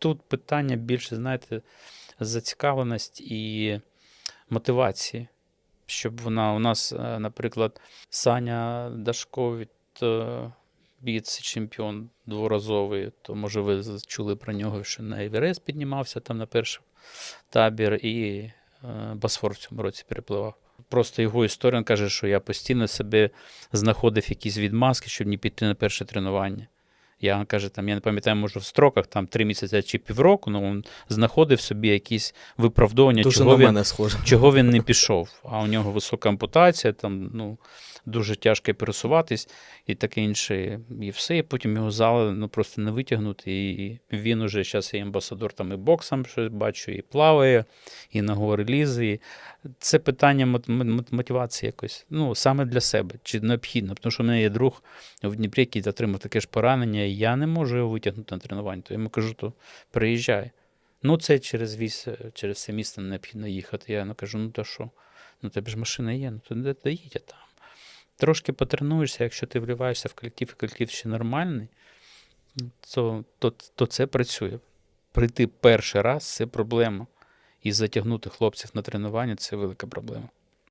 тут питання більше, знаєте, зацікавленість і мотивації. Щоб вона у нас, е, наприклад, Саня Дашко від е, віце-чемпіон дворазовий, то може ви чули про нього, що на Еверест піднімався там на перший табір і е, Босфор в цьому році перепливав. Просто його історія каже, що я постійно себе знаходив якісь відмазки, щоб не піти на перше тренування. Я каже, там, я не пам'ятаю, може в строках там три місяці чи півроку, але він знаходив собі якісь виправдовування, Дуже чого він схоже. чого він не пішов. А у нього висока ампутація, там ну, дуже тяжко пересуватись і таке інше. І все. І потім його зали ну, просто не витягнути. І він уже зараз і амбасадор там і боксом щось бачу, і плаває, і на гори лізе. І це питання мот- мот- мотивації якось. Ну, саме для себе, чи необхідно. Тому що в мене є друг в Дніпрі, який отримав таке ж поранення, я не можу його витягнути на тренування. То я йому кажу, то приїжджай. Ну, це через вісь, через це місто необхідно їхати. Я ну, кажу, ну то що? Ну, тебе ж машина є, ну то де, де їдь там. Трошки потренуєшся, якщо ти вливаєшся в колектив, і колектив ще нормальний, то, то, то це працює. Прийти перший раз це проблема. І затягнути хлопців на тренування це велика проблема.